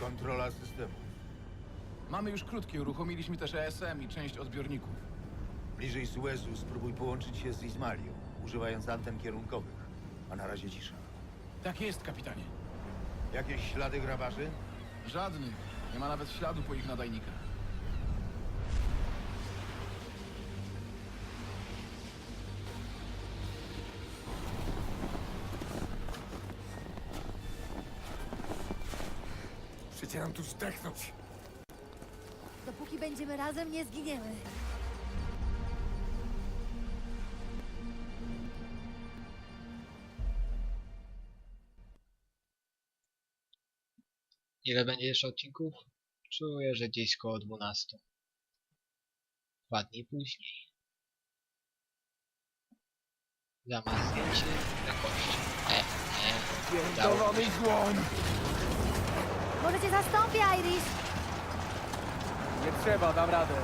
Kontrola systemu. Mamy już krótkie, uruchomiliśmy też ESM i część odbiorników. Bliżej Suezu spróbuj połączyć się z Izmalią, używając anten kierunkowych. A na razie cisza. Tak jest, kapitanie. Jakieś ślady grabarzy? Żadnych. Nie ma nawet śladu po ich nadajnikach. Nam tu zdechnąć. Dopóki będziemy razem, nie zginiemy. Ile będzie jeszcze odcinków? Czuję, że gdzieś koło 12. Dwa dni później. Zamarznięcie na kości. E, nie. Udało mi się. złoń! Może cię zastąpię, Irish! Nie trzeba, dam radę.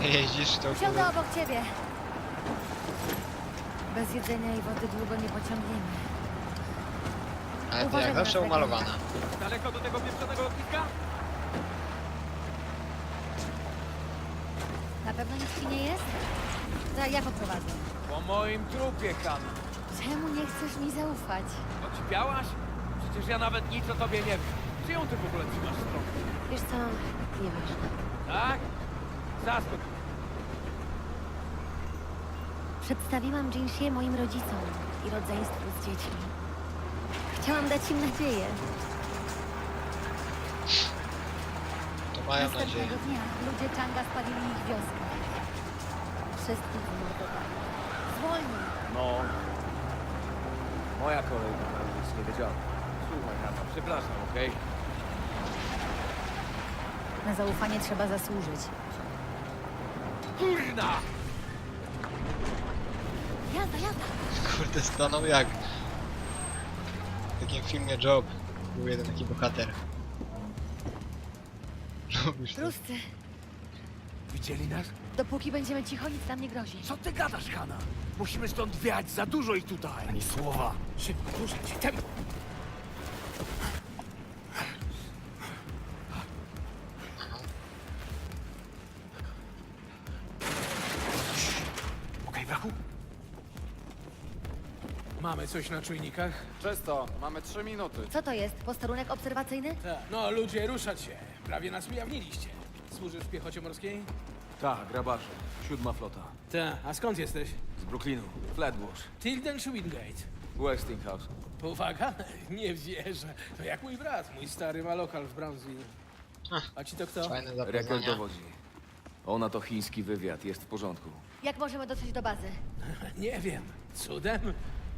Jeździsz to Usiądę obok ciebie. Bez jedzenia i wody długo nie pociągniemy. Ale to Uważaj jak na zawsze tego. umalowana. Daleko do tego pieprzonego lotniska? Na pewno nic ci nie jest? To ja poprowadzę. Po moim trupie, Hanna. Czemu nie chcesz mi zaufać? Ocipiałaś? Przecież ja nawet nic o tobie nie wiem. Czy ją ty w ogóle trzymasz stronę? Wiesz co? Nieważne. Tak? Zaskocz. Przedstawiłam Jinxie moim rodzicom i rodzeństwu z dziećmi. Chciałam dać im nadzieję. To mają nadzieję. Następnego dnia ludzie Changa spalili ich wioskę. Wszystkich wymordowali. Zwolnij. No. Moja kolej, ale nic nie wiedziałem. Słuchaj, Hanna, przepraszam, okej? Na zaufanie trzeba zasłużyć. Kurna! Jazda, jazda! Kurde, stanął jak. W takim filmie Job był jeden taki bohater. Lubisz to? Ruscy, Widzieli nas? dopóki będziemy cicho, nic nam nie grozi. Co ty gadasz, Hanna? Musimy stąd wiać, za dużo ich tutaj. Ani słowa. Szybko, ruszać, tempo. Coś na czujnikach? Czysto, mamy trzy minuty. Co to jest? Posterunek obserwacyjny? Tak. No ludzie, ruszać się. Prawie nas ujawniliście. Służysz w piechocie morskiej? Tak, grabarze. Siódma flota. Tak. A skąd jesteś? Z Brooklynu. Flatbush. Tilden czy Wingate? Westinghouse. Uwaga, nie wierzę. To jak mój brat, mój stary ma lokal w Brownsville. Ach, A ci to kto? Fajne zapoznania. dowodzi. Ona to chiński wywiad, jest w porządku. Jak możemy dotrzeć do bazy? Nie wiem. Cudem?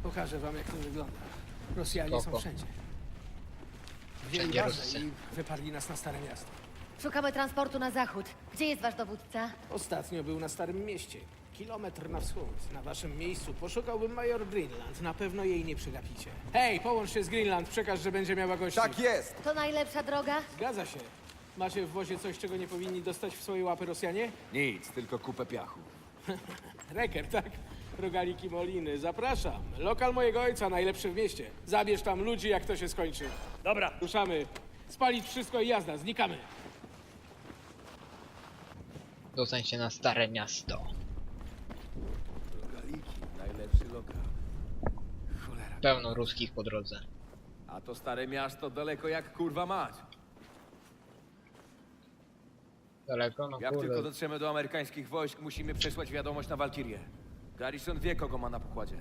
Pokażę wam jak to wygląda. Rosjanie są wszędzie. Wzięli Wszędzie bazę i wyparli nas na Stare Miasto. Szukamy transportu na zachód. Gdzie jest wasz dowódca? Ostatnio był na Starym Mieście. Kilometr na wschód. Na waszym miejscu poszukałbym major Greenland. Na pewno jej nie przegapicie. Hej, połącz się z Greenland. Przekaż, że będzie miała gości. Tak jest! To najlepsza droga? Zgadza się. Macie w wozie coś, czego nie powinni dostać w swoje łapy Rosjanie? Nic, tylko kupę piachu. Reker, tak? Rogaliki Moliny. Zapraszam. Lokal mojego ojca, najlepszy w mieście. Zabierz tam ludzi, jak to się skończy. Dobra. Ruszamy. Spalić wszystko i jazda. Znikamy. Dostańcie na stare miasto. Rogaliki, najlepszy lokal. Cholera. Pełno ruskich po drodze. A to stare miasto daleko jak kurwa mać. Daleko? No Jak tylko kurde. dotrzemy do amerykańskich wojsk, musimy przesłać wiadomość na Walkirię. Garrison wie, kogo ma na pokładzie.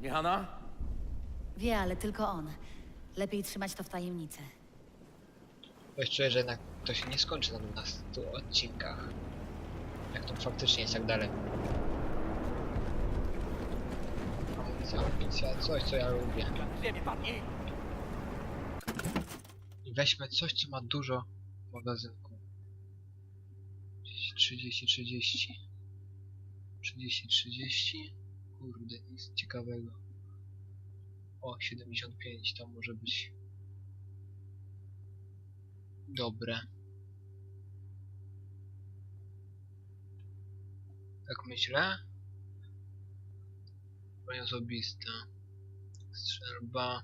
Nie Hanna? Wie, ale tylko on. Lepiej trzymać to w tajemnicy. Coś czuję, że jednak to się nie skończy na 12 odcinkach. Jak to faktycznie jest tak daleko. Amunicja, amunicja, coś co ja lubię. I weźmy coś co ma dużo w magazynku. 30, 30, 30. 30, 30. kurde, nic ciekawego. O, 75 to może być dobre. Tak myślę. Broń osobista. Strzelba.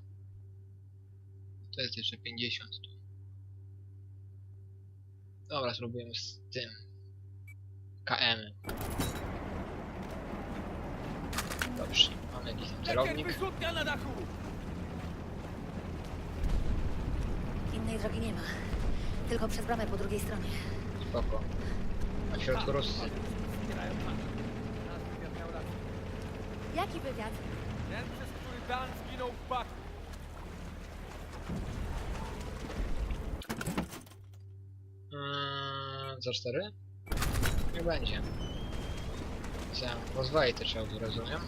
To jest jeszcze 50 tu. Dobra, spróbujemy z tym. KM. Dobrze, mamy jakiś tam celownik. wyrzutnia na dachu! Innej drogi nie ma. Tylko przez bramę po drugiej stronie. Spoko. A w środku Ruscy. Nasz wywiad miał rację. Jaki wywiad? Ten, przez który Dan zginął w baku. Eee, za 4? Nie będzie. Co? Rozwali te czołgi, rozumiem?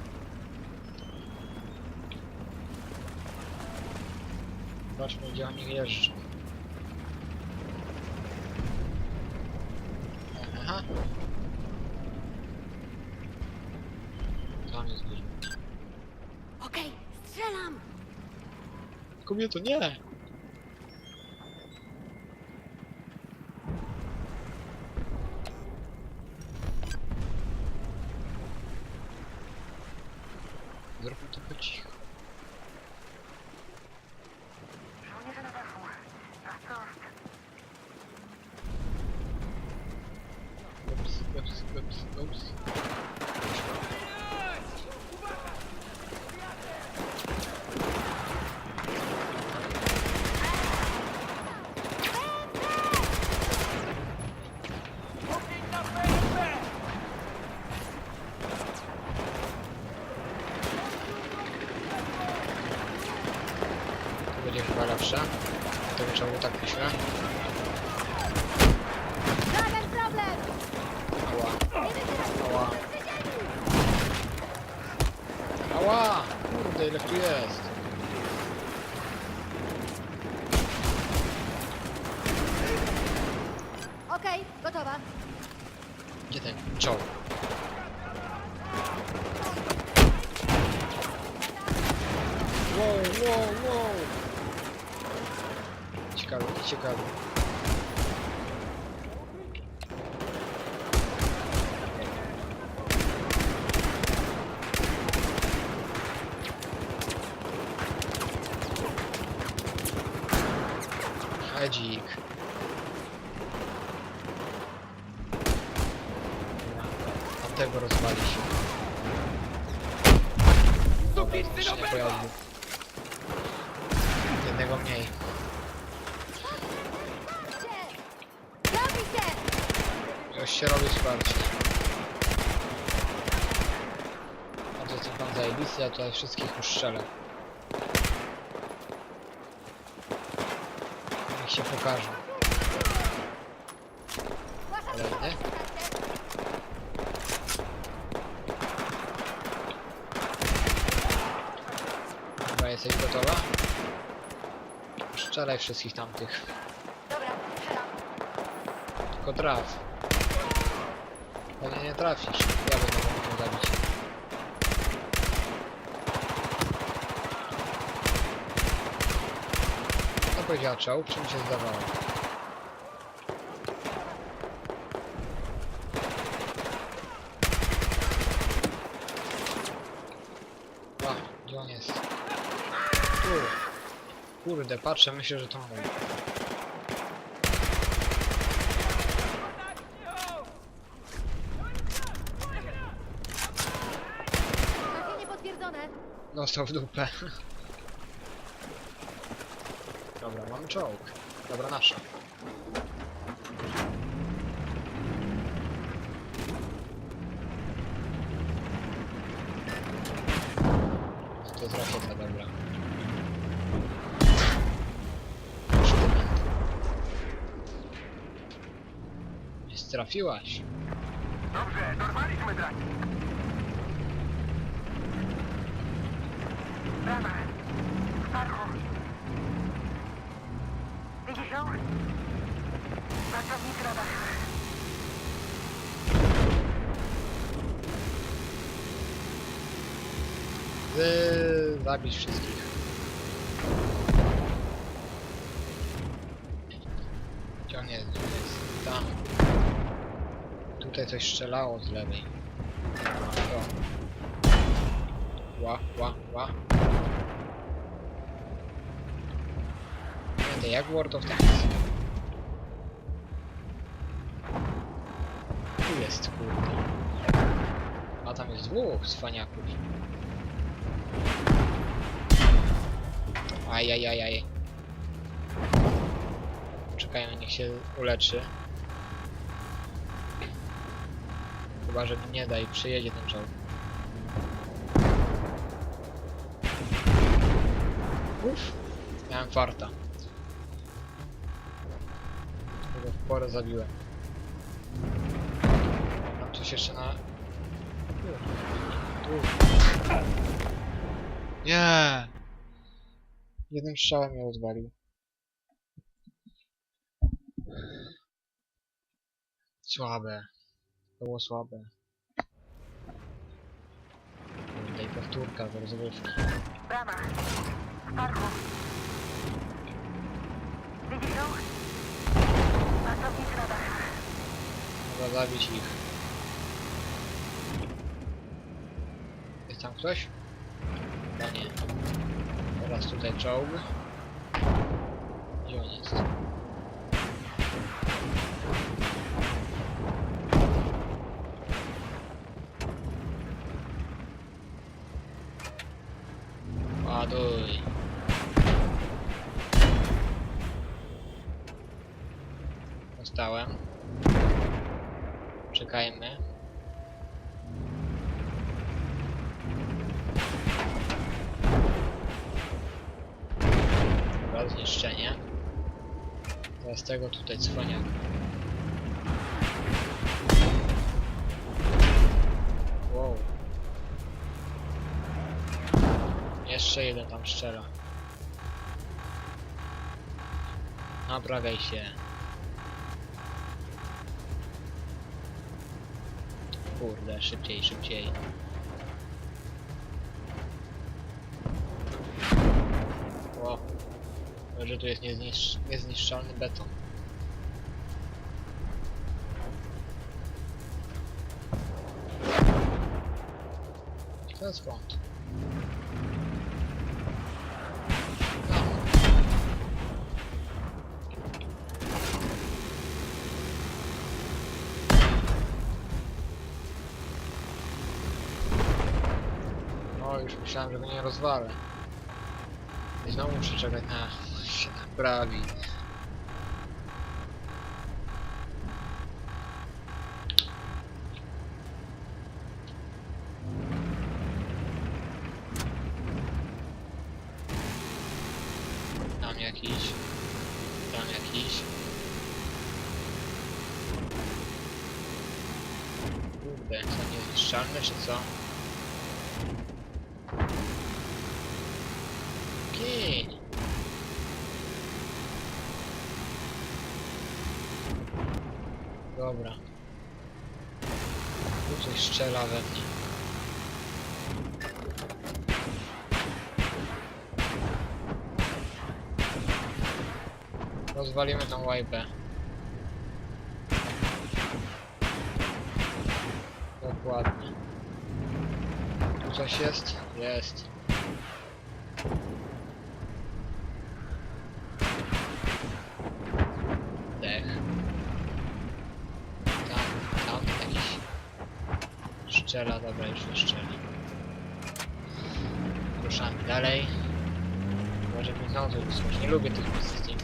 Zobaczmy gdzie oni jeżdżą. Aha. Tam jest dużo. Okej, strzelam! Kobieto, nie! Lepsze. To czemu tak myślę? Żaden problem! Ała, ała! Kurde, ile tu jest? Okej, gotowa. Gdzie ten czołg? Wow, wow, wow! Ciekawe, ciekawe. Hedzik. Tamtego rozwali się. Dobra, jeszcze pojazdu. Jednego mniej. Już się robi wsparcie. A to co pan zajebisty, ja tutaj wszystkich uszczelę. Niech się pokażą. Kolejny. Dobra, jesteś gotowa? Strzelaj wszystkich tamtych. Tylko traf. Pewnie nie trafisz. Ja Czołg? Czy mi się zdawało? A, gdzie on jest? Tu. Kurde, patrzę, myślę, że to mój. Trafienie potwierdzone. Dostał w dupę. Dobra, mamy czołg. Dobra, nasza. No to jest rakieta, dobra. Strafiłaś. Dobrze, dorwaliśmy draki. Brama. Starchu. Pracownik radar. Zabić wszystkich. Gdzie on jest? Gdzie jest? Tam. Tutaj coś strzelało z lewej. O. Ła, ła, ła. Jak World of Tanks. Tu jest kurde. A tam jest dwóch cwaniaków. Ajajajaj. Czekajmy, niech się uleczy. Chyba, że mi nie da i przyjedzie ten czołg. Uff, miałem farta. Tego w porę zabiłem. Mam coś jeszcze na... Nie! Jednym strzałem mnie rozwalił. Słabe. To było słabe. I powtórka do rozrywki. Brama. W parku. Widzisz ją? Pracownicy na dachach. Trzeba zabić ich. Jest tam ktoś? Chyba nie. Teraz tutaj czołg. Gdzie on jest? Ładuj. Dostałem. Czekajmy. Tego tutaj cwania. Wow. Jeszcze jeden tam strzela. Naprawiaj się. Kurde, szybciej, szybciej. Że tu jest niezniszcz niezniszczalny beton. To skąd? Tam. O, już myślałem, że go nie rozwalę. I znowu muszę czekać na się naprawi. Tam jakiś. Tam jakiś. Kurde, co niezniszczalne czy co? Gień! Dobra. Tu coś strzela we mnie. Rozwalimy tą łajbę. Dokładnie. Tu coś jest? Jest. Dech. Tam, tam jakiś strzela, dobra, już nie. Ruszamy dalej. Może mi znowu wysłać. Nie lubię tych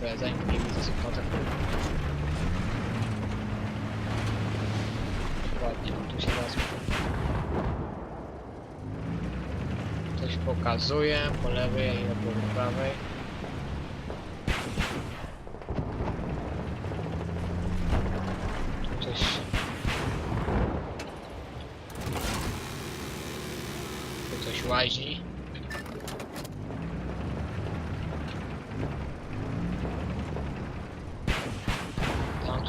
pojazdami, bo nie widzę sympatów. Ładnie, tu się raz Coś pokazuje po lewej i po prawej. Tu coś... Tu coś łazi.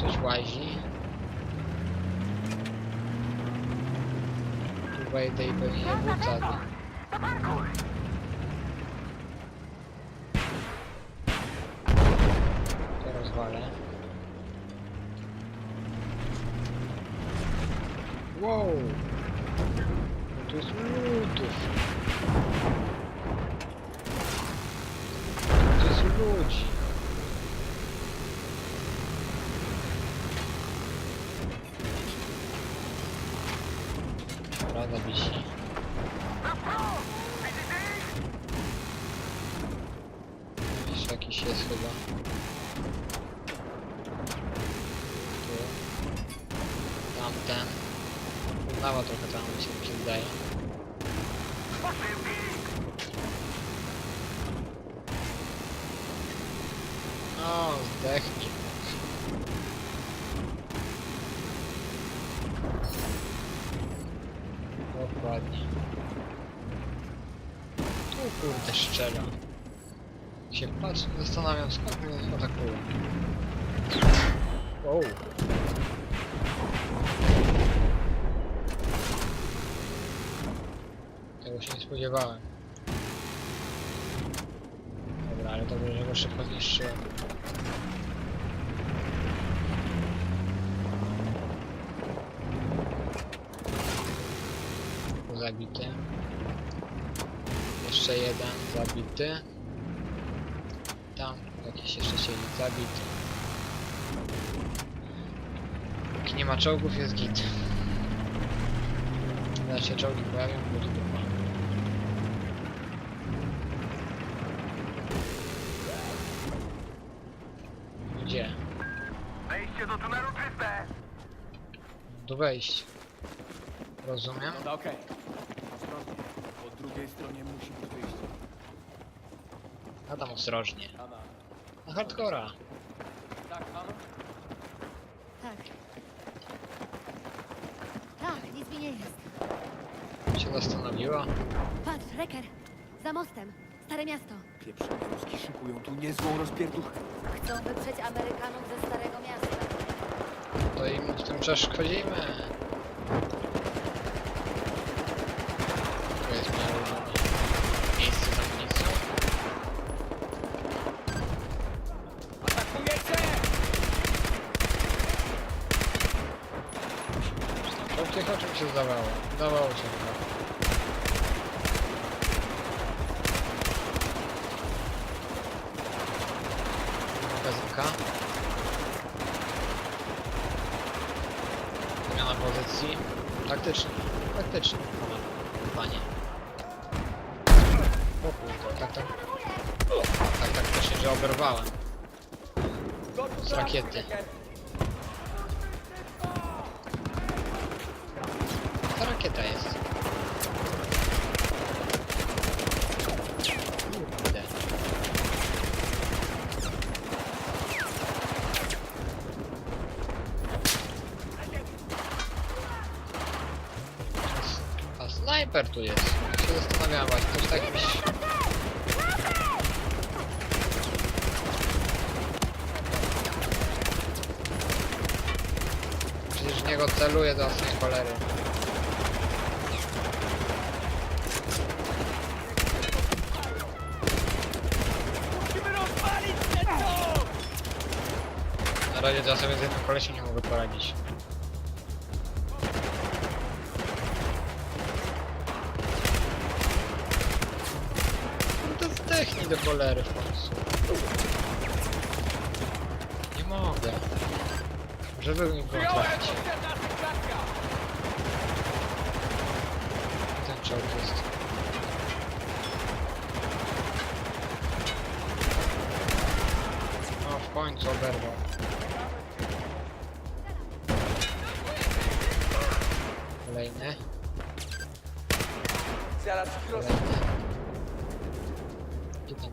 Tam coś łazi. Tu wejdę i pewnie nie wrócę. Do parku. Wow. Tu jest lutów. Tu jest ludzi. Rada wisi. Jest chyba. Tu. Tamten. Udało trochę tam, mi się, mi się wydaje. O, zdechnij. Dokładnie. Tu kurde szczera. Się patrzę, zastanawiam skąd mnie atakują. Wow. Tego się nie spodziewałem. Dobra, ale dobrze, że go szybko zniszczyłem. Zabity. Jeszcze jeden zabity. Siedzi zabity. Póki nie ma czołgów jest git. Zaraz się czołgi pojawią, będzie dupa. Gdzie? Wejście do tunelu czyste! Do wejść. Rozumiem. No okej. Ostrożnie. Po drugiej stronie musi być wyjście. A tam ostrożnie. Anna. Hardcora. Tak, Anna? Tak. Tak, nic mi nie jest. Się zastanowiła. Patrz, Reker. Za mostem. Stare miasto. Pieprzone Ruski szykują tu niezłą rozpierduchę. Chcą wyprzeć Amerykanów ze Starego Miasta. To im w tym przeszkodzimy. To jest moje ulubione miejsce z amunicją. Atakujecie! To w tych oczy mi się zdawało. Zdawało się chyba. Magazynka. Zmiana pozycji. Taktycznie. Taktycznie. Panie. O kurde, tak, tak. Tak taktycznie, że oberwałem. Z rakiety. Ta rakieta jest. Kurde. A snajper tu jest. Się zastanawiałem właśnie, ktoś tak jakiś... Przecież w niego celuje do jasnej cholery. Na razie to sobie z jednym kolesiem nie mogę poradzić. No to zdechnij do cholery w końcu. Nie mogę. Żeby go trafić. Ten czołg jest. No w końcu oberwał.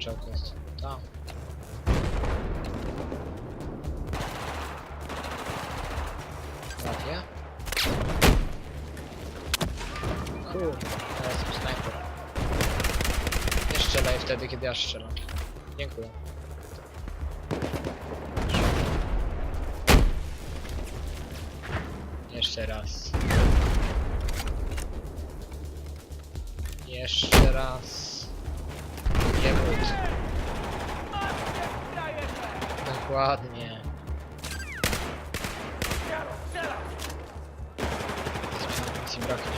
Czołg jest? Tam. Trafię. Kurde, teraz jest snajper. Nie strzelaj wtedy, kiedy ja strzelam. Dziękuję. Dokładnie. amunicji braknie.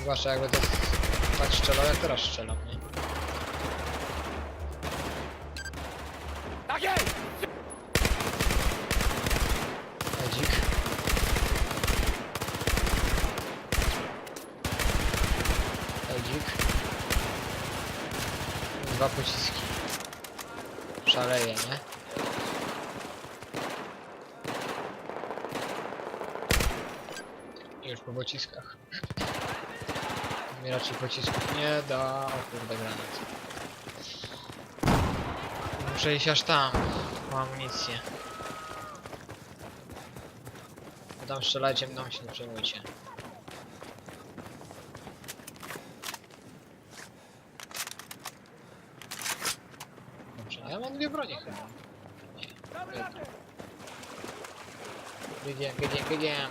Zwłaszcza jakby to tak strzelał, jak teraz strzelam, nie? Tak jest! Edzik. Edzik. Dwa pociski. Szaleje, nie? I Już po pociskach. Mi raczej pocisków nie da. O kurde, granat. Iść aż tam. Mam amunicję. Tam strzelajcie mną się nie przejmujcie. Dobrze, a ja mam dwie bronie chyba. Nie. Biegiem, biegiem, biegiem.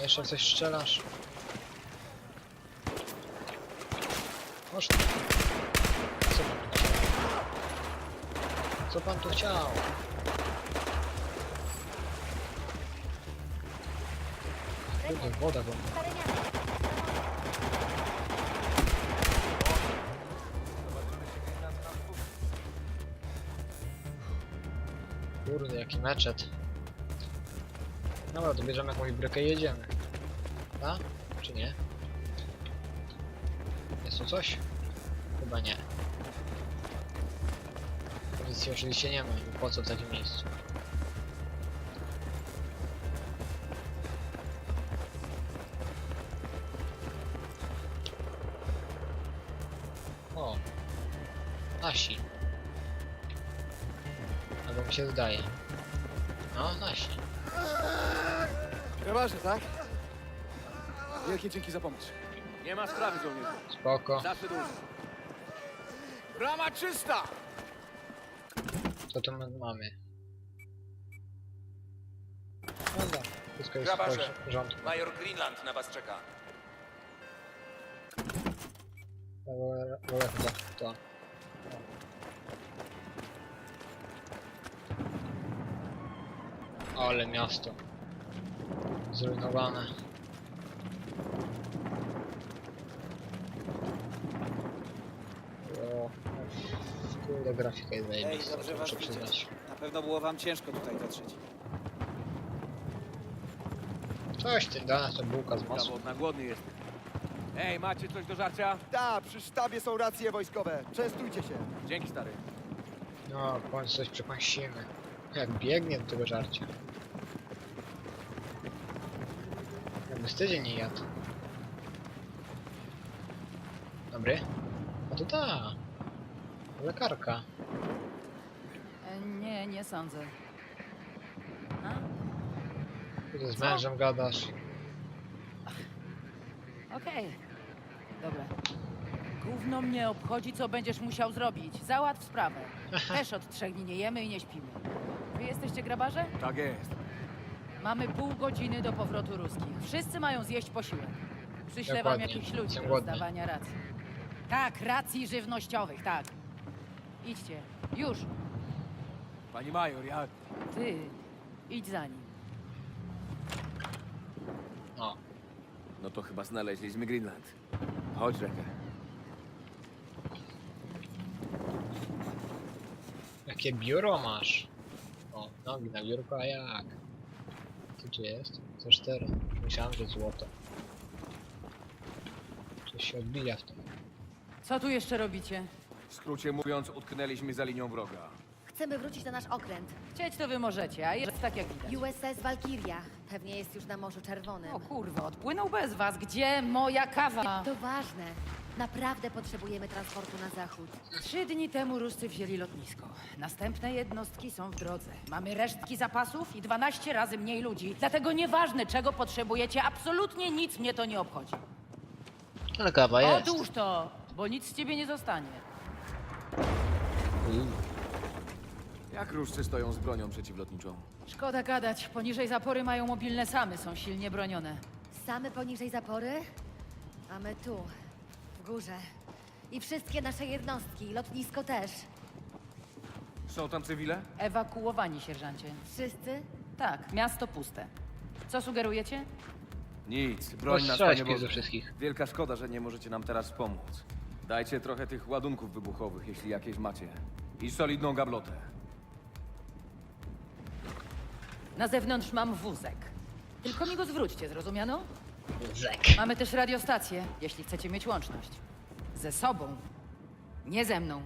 Jeszcze coś strzelasz? Chodź Co pan tu chciał? Kurde, woda wam. Kurde, jaki meczet. Dobra, to bierzemy jakąś brekę i jedziemy. A? Czy nie? Jest tu coś? Chyba nie. Policji oczywiście nie ma, bo po co w takim miejscu? O! Nasi. Albo mi się zdaje. No, nasi. Grabarze, tak? Wielkie dzięki za pomoc. Nie ma sprawy, żołnierzu. Spoko. Zawsze dłużej. Brama czysta! Co tu my mamy? Dobra, wszystko jest Grabarze. w porządku. Major Greenland na was czeka. Wolę, wolę chyba to. Ale miasto. Zrujnowane. O, kurde, grafika jest zajebista, dobrze to was muszę widzieć. przyznać. Na pewno było wam ciężko tutaj dotrzeć. Coś ty, dana to bułka z masłem. Zawodna, głodny jest. Ej, macie coś do żarcia? Da, przy sztabie są racje wojskowe. Częstujcie się. Dzięki, stary. No, w końcu coś przekąsimy. Jak biegnie do tego żarcia. Jakby z tydzień nie jadł. Dobry? A to ta. Lekarka. E, Nie, nie sądzę. A? Ty z Co? mężem gadasz. Okej. Dobra. Gówno mnie obchodzi, co będziesz musiał zrobić. Załatw sprawę. Też od trzech dni nie jemy i nie śpimy. Wy jesteście grabarze? Tak jest. Mamy pół godziny do powrotu ruskich. Wszyscy mają zjeść posiłek. Przyślę wam Dokładnie. jakichś ludzi do głodny. rozdawania racji. Tak, racji żywnościowych, tak. Idźcie. Już. Pani major, jak? Ty. Idź za nim. O, No to chyba znaleźliśmy Greenland. Chodź, Reker. jakie biuro masz? O, nogi na biurko, a jak? Co tu jest? Co cztery. Myślałem, że złoto. Coś się odbija w tym. Co tu jeszcze robicie? W skrócie mówiąc, utknęliśmy za linią wroga. Chcemy wrócić na nasz okręt. Chcieć to wy możecie, a jest tak jak widać. USS Valkyria. Pewnie jest już na Morzu Czerwonym. O kurwa, odpłynął bez was. Gdzie moja kawa? To ważne. Naprawdę potrzebujemy transportu na zachód. Trzy dni temu Ruscy wzięli lotnisko. Następne jednostki są w drodze. Mamy resztki zapasów i 12 razy mniej ludzi. Dlatego nieważne, czego potrzebujecie, absolutnie nic mnie to nie obchodzi. Ale kawa jest. Odłóż to, bo nic z ciebie nie zostanie. Jak różcy stoją z bronią przeciwlotniczą? Szkoda gadać, poniżej zapory mają mobilne samy, są silnie bronione. Same poniżej zapory, a my tu, w górze. I wszystkie nasze jednostki, lotnisko też. Są tam cywile? Ewakuowani, sierżancie. Wszyscy? Tak, miasto puste. Co sugerujecie? Nic, broń nas, panie Boże. ze wszystkich. Wielka szkoda, że nie możecie nam teraz pomóc. Dajcie trochę tych ładunków wybuchowych, jeśli jakieś macie. I solidną gablotę. Na zewnątrz mam wózek. Tylko mi go zwróćcie, zrozumiano? Zek. Mamy też radiostację, jeśli chcecie mieć łączność. Ze sobą. Nie ze mną.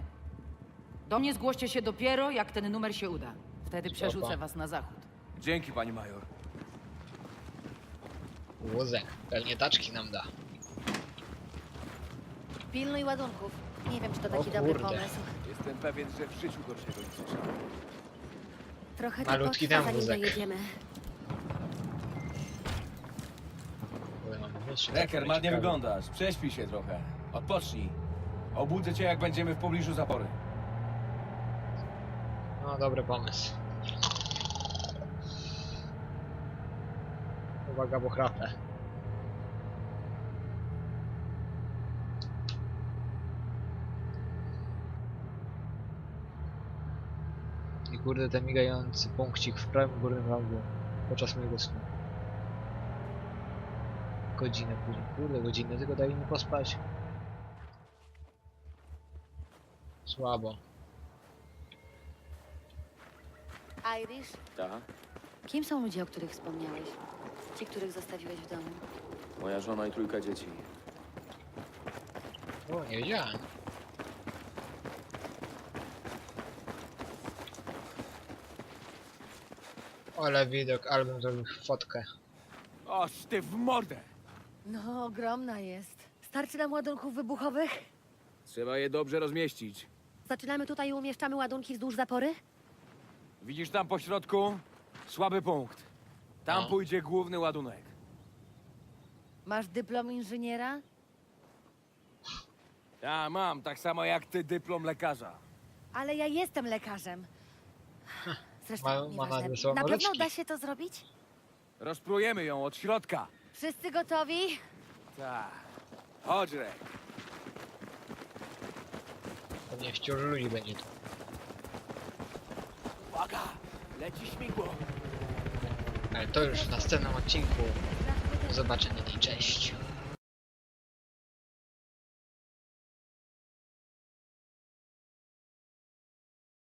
Do mnie zgłoście się dopiero, jak ten numer się uda. Wtedy przerzucę was na zachód. Dzięki, pani major. Wózek. Pewnie taczki nam da. Pilnuj ładunków. Nie wiem, czy to O taki dobry kurde. pomysł. Jestem pewien, że w życiu gorszego nie słyszałem. Trochę to Malutki potrwa, zanim wózek. dojedziemy. Kurde, mamy wóz, czy tak? Reker, ładnie Ciekawe. wyglądasz. Prześpij się trochę. Odpocznij. Obudzę cię, jak będziemy w pobliżu zapory. No, dobry pomysł. Uwaga, bo chrapę. Kurde, ten migający punkcik w prawym górnym rogu podczas mojego snu. Godzinę później. Kurde, godzinę tylko dali mi pospać. Słabo. Irish, Tak? kim są ludzie, o których wspomniałeś? Ci, których zostawiłeś w domu. Moja żona i trójka dzieci. O, nie wiedziałem. Ale widok, album zrobił fotkę. Oż ty w mordę! No, ogromna jest. Starczy nam ładunków wybuchowych? Trzeba je dobrze rozmieścić. Zaczynamy tutaj i umieszczamy ładunki wzdłuż zapory? Widzisz tam po środku? Słaby punkt. Tam No. pójdzie główny ładunek. Masz dyplom inżyniera? Ja mam, tak samo jak ty dyplom lekarza. Ale ja jestem lekarzem. Zresztą, Ma- ma nieważne. sobą Na pewno woreczki. da się to zrobić? Rozprujemy ją od środka. Wszyscy gotowi? Tak. Chodź, Rek. Pewnie wciąż ludzi będzie tu. Uwaga! Leci śmigło! Ale to już w następnym odcinku. Do zobaczenia i cześć.